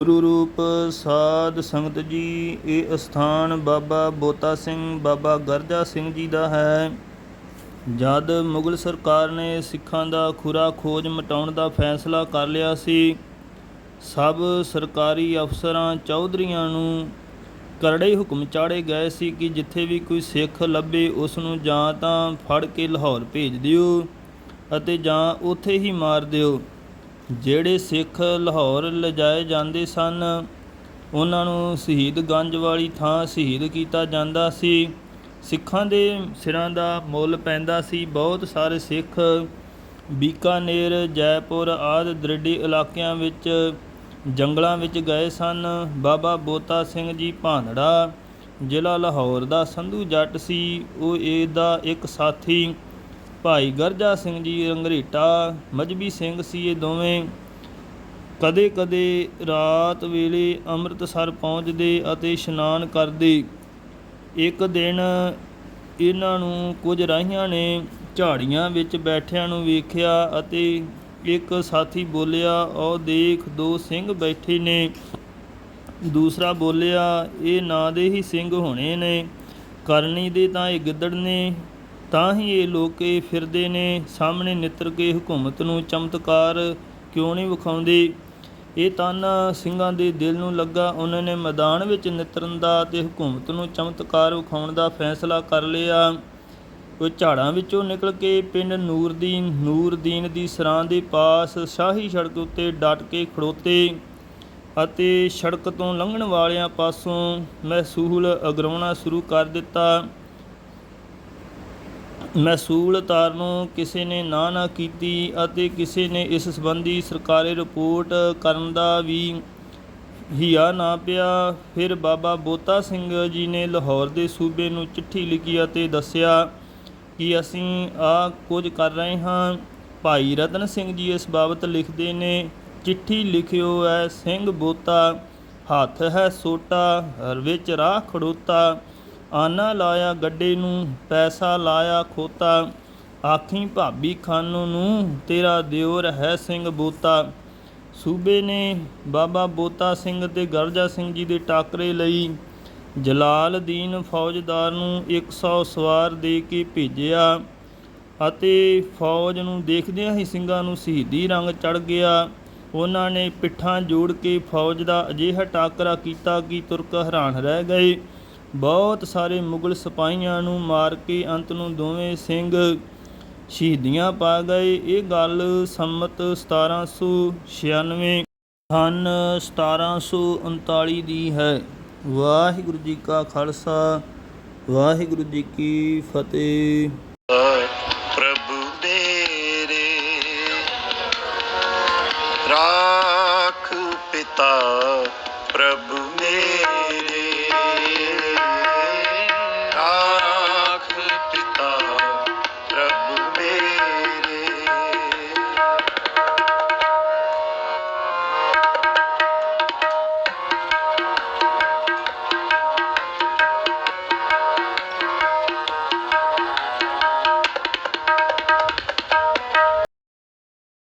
ਗੁਰੂ ਰੂਪ ਸਾਧ ਸੰਗਤ ਜੀ, ਇਹ ਅਸਥਾਨ ਬਾਬਾ ਬੋਤਾ ਸਿੰਘ, ਬਾਬਾ ਗਰਜਾ ਸਿੰਘ ਜੀ ਦਾ ਹੈ। ਜਦ ਮੁਗਲ ਸਰਕਾਰ ਨੇ ਸਿੱਖਾਂ ਦਾ ਖੁਰਾ ਖੋਜ ਮਟਾਉਣ ਦਾ ਫੈਸਲਾ ਕਰ ਲਿਆ ਸੀ, ਸਭ ਸਰਕਾਰੀ ਅਫਸਰਾਂ ਚੌਧਰੀਆਂ ਨੂੰ ਕਰੜੇ ਹੁਕਮ ਚਾੜੇ ਗਏ ਸੀ ਕਿ ਜਿੱਥੇ ਵੀ ਕੋਈ ਸਿੱਖ ਲੱਭੇ ਉਸ ਨੂੰ ਜਾਂ ਤਾਂ ਫੜ ਕੇ ਲਾਹੌਰ ਭੇਜ ਦਿਓ ਅਤੇ ਜਾਂ ਉੱਥੇ ਹੀ ਮਾਰ ਦਿਓ। ਜਿਹੜੇ ਸਿੱਖ ਲਾਹੌਰ ਲਿਜਾਏ ਜਾਂਦੇ ਸਨ, ਉਹਨਾਂ ਨੂੰ ਸ਼ਹੀਦ ਗੰਜ ਵਾਲੀ ਥਾਂ ਸ਼ਹੀਦ ਕੀਤਾ ਜਾਂਦਾ ਸੀ। ਸਿੱਖਾਂ ਦੇ ਸਿਰਾਂ ਦਾ ਮੁੱਲ ਪੈਂਦਾ ਸੀ। ਬਹੁਤ ਸਾਰੇ ਸਿੱਖ ਬੀਕਾਨੇਰ, ਜੈਪੁਰ ਆਦਿ ਦਰਿੱਡੀ ਇਲਾਕਿਆਂ ਵਿੱਚ ਜੰਗਲਾਂ ਵਿੱਚ ਗਏ ਸਨ। ਬਾਬਾ ਬੋਤਾ ਸਿੰਘ ਜੀ ਭਾਂਦੜਾ ਜ਼ਿਲ੍ਹਾ ਲਾਹੌਰ ਦਾ ਸੰਧੂ ਜੱਟ ਸੀ। ਉਹ ਇਹਦਾ ਇੱਕ ਸਾਥੀ ਭਾਈ ਗਰਜਾ ਸਿੰਘ ਜੀ ਰੰਗਰੇਟਾ, ਮਜਬੀ ਸਿੰਘ ਸੀ ਇਹ ਦੋਵੇਂ। ਕਦੇ ਕਦੇ ਰਾਤ ਵੇਲੇ ਅੰਮ੍ਰਿਤਸਰ ਪਹੁੰਚਦੇ ਅਤੇ ਇਸ਼ਨਾਨ ਕਰਦੇ। ਇੱਕ ਦਿਨ ਇਹਨਾਂ ਨੂੰ ਕੁਝ ਰਾਹੀਆਂ ਨੇ ਝਾੜੀਆਂ ਵਿੱਚ ਬੈਠਿਆਂ ਨੂੰ ਵੇਖਿਆ ਅਤੇ ਇੱਕ ਸਾਥੀ ਬੋਲਿਆ ਉਹ ਦੇਖ, ਦੋ ਸਿੰਘ ਬੈਠੇ ਨੇ। ਦੂਸਰਾ ਬੋਲਿਆ, ਇਹ ਨਾਂ ਦੇ ਹੀ ਸਿੰਘ ਹੋਣੇ ਨੇ। ਕਰਨੀ ਦੇ ਤਾਂ ਇਹ ਗਿੱਦੜ ਨੇ। ਤਾਂ ਹੀ ਇਹ ਲੋਕੇ ਫਿਰਦੇ ਨੇ, ਸਾਹਮਣੇ ਨਿੱਤਰ ਕੇ ਹਕੂਮਤ ਨੂੰ ਚਮਤਕਾਰ ਕਿਉਂ ਨਹੀਂ ਵਿਖਾਉਂਦੇ? ਇਹ ਤਾਨਾ ਸਿੰਘਾਂ ਦੇ ਦਿਲ ਨੂੰ ਲੱਗਾ, ਉਹਨਾਂ ਨੇ ਮੈਦਾਨ ਵਿੱਚ ਨਿਤਰਨ ਦਾ ਤੇ ਹਕੂਮਤ ਨੂੰ ਚਮਤਕਾਰ ਵਿਖਾਉਣ ਦਾ ਫੈਸਲਾ ਕਰ ਲਿਆ। ਉਹ ਝਾੜਾਂ ਵਿੱਚੋਂ ਨਿਕਲ ਕੇ ਪਿੰਡ ਨੂਰਦੀਨ ਨੂਰਦੀਨ ਦੀ ਸਰਾਂ ਦੇ ਪਾਸ ਸ਼ਾਹੀ ਸੜਕ ਉੱਤੇ ਡਟ ਕੇ ਖੜੋਤੇ ਅਤੇ ਸੜਕ ਤੋਂ ਲੰਘਣ ਵਾਲਿਆਂ ਪਾਸੋਂ ਮਹਿਸੂਲ ਅਗਰਾਉਣਾ ਸ਼ੁਰੂ ਕਰ ਦਿੱਤਾ। ਮਹਿਸੂਲ ਤਾਰਨੋਂ ਕਿਸੇ ਨੇ ਨਾ ਨਾ ਕੀਤੀ ਅਤੇ ਕਿਸੇ ਨੇ ਇਸ ਸੰਬੰਧੀ ਸਰਕਾਰੀ ਰਿਪੋਰਟ ਕਰਨ ਦਾ ਵੀ ਹਿਆ ਨਾ ਪਿਆ। ਫਿਰ ਬਾਬਾ ਬੋਤਾ ਸਿੰਘ ਜੀ ਨੇ ਲਾਹੌਰ ਦੇ ਸੂਬੇ ਨੂੰ ਚਿੱਠੀ ਲਿਖੀ ਅਤੇ ਦੱਸਿਆ ਕਿ ਅਸੀਂ ਆ ਕੁਝ ਕਰ ਰਹੇ ਹਾਂ। ਭਾਈ ਰਤਨ ਸਿੰਘ ਜੀ ਇਸ ਬਾਬਤ ਲਿਖਦੇ ਨੇ, ਚਿੱਠੀ ਲਿਖਿਓ ਐ ਸਿੰਘ ਬੋਤਾ, ਹੱਥ ਹੈ ਸੋਟਾ, ਹਰ ਵਿੱਚ ਰਾਹ ਖੜੋਤਾ। ਆਨਾ ਲਾਇਆ ਗੱਡੇ ਨੂੰ, ਪੈਸਾ ਲਾਇਆ ਖੋਤਾ। ਆਖੀ ਭਾਬੀ ਖਾਨੂ ਨੂੰ, ਤੇਰਾ ਦਿਓਰ ਹੈ ਸਿੰਘ ਬੋਤਾ। ਸੂਬੇ ਨੇ ਬਾਬਾ ਬੋਤਾ ਸਿੰਘ ਤੇ ਗਰਜਾ ਸਿੰਘ ਜੀ ਦੇ ਟਾਕਰੇ ਲਈ ਜਲਾਲਦੀਨ ਫੌਜਦਾਰ ਨੂੰ 100 ਸਵਾਰ ਦੇ ਕੇ ਭੇਜਿਆ ਅਤੇ ਫੌਜ ਨੂੰ ਦੇਖਦਿਆਂ ਹੀ ਸਿੰਘਾਂ ਨੂੰ ਸ਼ਹੀਦੀ ਰੰਗ ਚੜ ਗਿਆ। ਉਹਨਾਂ ਨੇ ਪਿੱਠਾਂ ਜੋੜ ਕੇ ਫੌਜ ਦਾ ਅਜਿਹਾ ਟਾਕਰਾ ਕੀਤਾ ਕਿ ਤੁਰਕ ਹੈਰਾਨ ਰਹਿ ਗਏ। ਬਹੁਤ ਸਾਰੇ ਮੁਗਲ ਸਿਪਾਹੀਆਂ ਨੂੰ ਮਾਰ ਕੇ ਅੰਤ ਨੂੰ ਦੋਵੇਂ ਸਿੰਘ ਸ਼ਹੀਦੀਆਂ ਪਾ ਗਏ। ਇਹ ਗੱਲ ਸੰਮਤ 1796 ਹਨ 1739 ਦੀ ਹੈ। ਵਾਹਿਗੁਰੂ ਜੀ ਕਾ ਖਾਲਸਾ, ਵਾਹਿਗੁਰੂ ਜੀ ਕੀ ਫਤਿਹ। ਪ੍ਰਭੂ ਮੇਰੇ ਰਾਖ ਪਿਤਾ ਪ੍ਰਭੂ